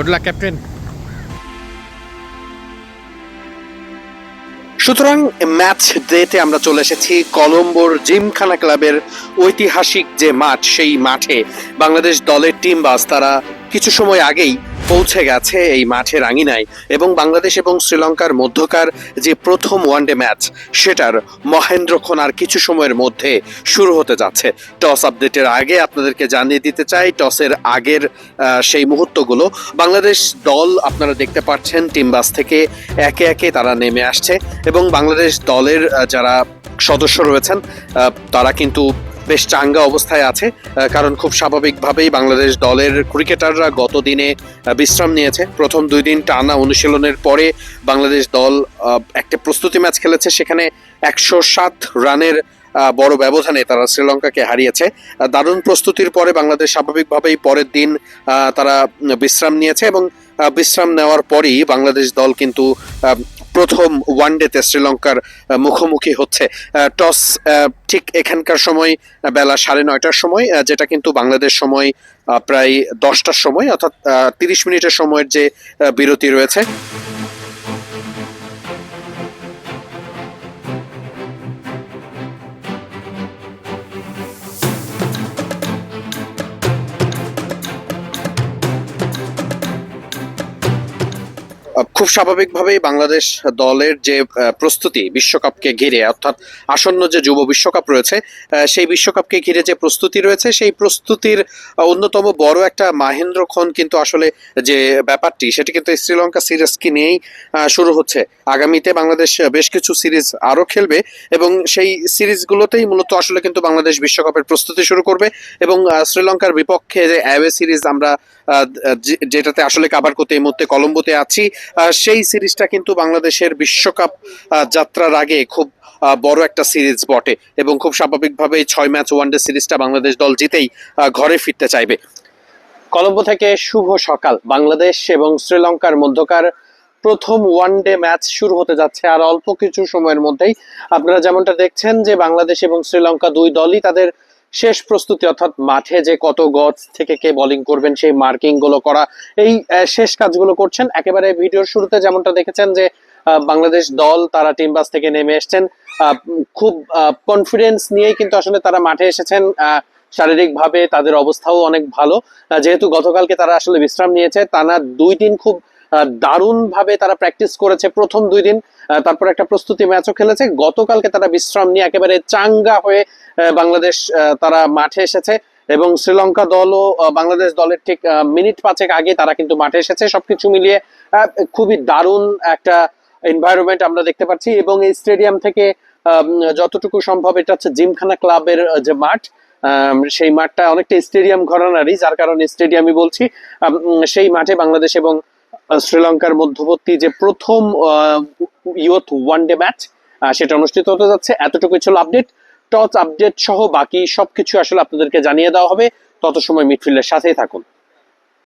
Good luck captain সুতরাং match ডেতে আমরা চলে এসেছি কলম্বোর জিমখানা ক্লাবের ঐতিহাসিক যে মাঠ, সেই মাঠে। বাংলাদেশ দলের টিম বাস তারা কিছু সময় আগেই পৌঁছে গেছে এই মাঠের আঙিনায় এবং বাংলাদেশ এবং শ্রীলঙ্কার মধ্যকার যে প্রথম ওয়ানডে ম্যাচ সেটার মহেন্দ্রক্ষণ আর কিছু সময়ের মধ্যে শুরু হতে যাচ্ছে। টস আপডেটের আগে আপনাদেরকে জানিয়ে দিতে চাই, টসের আগের সেই মুহূর্তগুলো। বাংলাদেশ দল আপনারা দেখতে পাচ্ছেন, টিম বাস থেকে একে একে তারা নেমে আসছে। এবং বাংলাদেশ দলের যারা সদস্য রয়েছেন তারা কিন্তু বেশ চাঙ্গা অবস্থায় আছে কারণ খুব স্বাভাবিকভাবেই বাংলাদেশ দলের ক্রিকেটাররা গত দিনে বিশ্রাম নিয়েছে। প্রথম দুই দিন টানা অনুশীলনের পরে বাংলাদেশ দল একটা প্রস্তুতি ম্যাচ খেলেছে, সেখানে একশো সাত রানের বড় ব্যবধানে তারা শ্রীলঙ্কাকে হারিয়েছে। দারুণ প্রস্তুতির পরে বাংলাদেশ স্বাভাবিকভাবেই পরের দিন তারা বিশ্রাম নিয়েছে এবং বিশ্রাম নেওয়ার পরই বাংলাদেশ দল কিন্তু প্রথম ওয়ানডেতে শ্রীলঙ্কার মুখোমুখি হচ্ছে। টস ঠিক এখানকার সময় বেলা সাড়ে নয়টার সময় যেটা কিন্তু বাংলাদেশ সময় প্রায় দশটার সময়, অর্থাৎ তিরিশ মিনিটের সময়ের যে বিরতি রয়েছে। খুব স্বাভাবিকভাবেই বাংলাদেশ দলের যে প্রস্তুতি বিশ্বকাপকে ঘিরে, অর্থাৎ আসন্ন যে যুব বিশ্বকাপ রয়েছে সেই বিশ্বকাপকে ঘিরে যে প্রস্তুতি রয়েছে, সেই প্রস্তুতির অন্যতম বড় একটা মাহেন্দ্রক্ষণ কিন্তু আসলে যে ব্যাপারটি, সেটি কিন্তু শ্রীলঙ্কা সিরিজকে নিয়েই শুরু হচ্ছে। আগামীতে বাংলাদেশ বেশ কিছু সিরিজ আরও খেলবে এবং সেই সিরিজগুলোতেই মূলত আসলে কিন্তু বাংলাদেশ বিশ্বকাপের প্রস্তুতি শুরু করবে এবং শ্রীলঙ্কার বিপক্ষে যে অ্যাওয়ে সিরিজ আমরা যেটাতে আসলে কাভার করতে এই মুহূর্তে কলম্বোতে আছি সেই সিরিজটা কিন্তু বাংলাদেশের বিশ্বকাপ যাত্রার আগে খুব বড় একটা সিরিজ বটে এবং খুব স্বাভাবিকভাবে ছয় ম্যাচ ওয়ানডে সিরিজটা বাংলাদেশ দল জিতেই ঘরে ফিরতে চাইবে। কলম্বো থেকে শুভ সকাল। বাংলাদেশ এবং শ্রীলঙ্কার মধ্যকার প্রথম ওয়ানডে ম্যাচ শুরু হতে যাচ্ছে আর অল্প কিছু সময়ের মধ্যেই। আপনারা যেমনটা দেখছেন যে বাংলাদেশ এবং শ্রীলঙ্কা দুই দলই তাদের শেষ প্রস্তুতি অর্থাৎ মাঠে যে কত গজ থেকে কে বোলিং করবেন, সেই মার্কিংগুলো করা। এই শেষ কাজগুলো করছেন। একেবারে ভিডিওর শুরুতে যেমনটা দেখেছেন যে বাংলাদেশ দল, তারা টিম বাস থেকে নেমে এসছেন। খুব কনফিডেন্স নিয়েই কিন্তু আসলে তারা মাঠে এসেছেন। শারীরিকভাবে তাদের অবস্থাও অনেক ভালো। যেহেতু গতকালকে তারা আসলে বিশ্রাম নিয়েছে, টানা দুই দিন খুব দারুণ ভাবে তারা প্র্যাকটিস করেছে প্রথম দুই দিন। তারপর একটা প্রস্তুতি ম্যাচও খেলেছে। গতকালকে তারা বিশ্রাম নিয়ে একেবারে চাঙ্গা হয়ে বাংলাদেশ তারা মাঠে এসেছে এবং শ্রীলঙ্কা দলও বাংলাদেশ দলের ঠিক মিনিট পাঁচেক আগে তারা কিন্তু মাঠে এসেছে। সবকিছু মিলিয়ে খুবই দারুণ একটা এনভায়রনমেন্ট আমরা দেখতে পাচ্ছি এবং এই স্টেডিয়াম থেকে যতটুকু সম্ভব এটা হচ্ছে জিমখানা ক্লাবের যে মাঠ সেই মাঠটা অনেকটা স্টেডিয়াম ঘরানারই, যার কারণে স্টেডিয়ামই বলছি। সেই মাঠে বাংলাদেশ এবং শ্রীলঙ্কার মধ্যবর্তী যে প্রথম ইয়ুথ ওয়ানডে ম্যাচ সেটা অনুষ্ঠিত হতে যাচ্ছে। এতটুকু ছিল আপডেট। টচ আপডেট সহ বাকি সবকিছু আসলে আপনাদেরকে জানিয়ে দেওয়া হবে। তত সময় মিডফিল্ডের সাথেই থাকুন।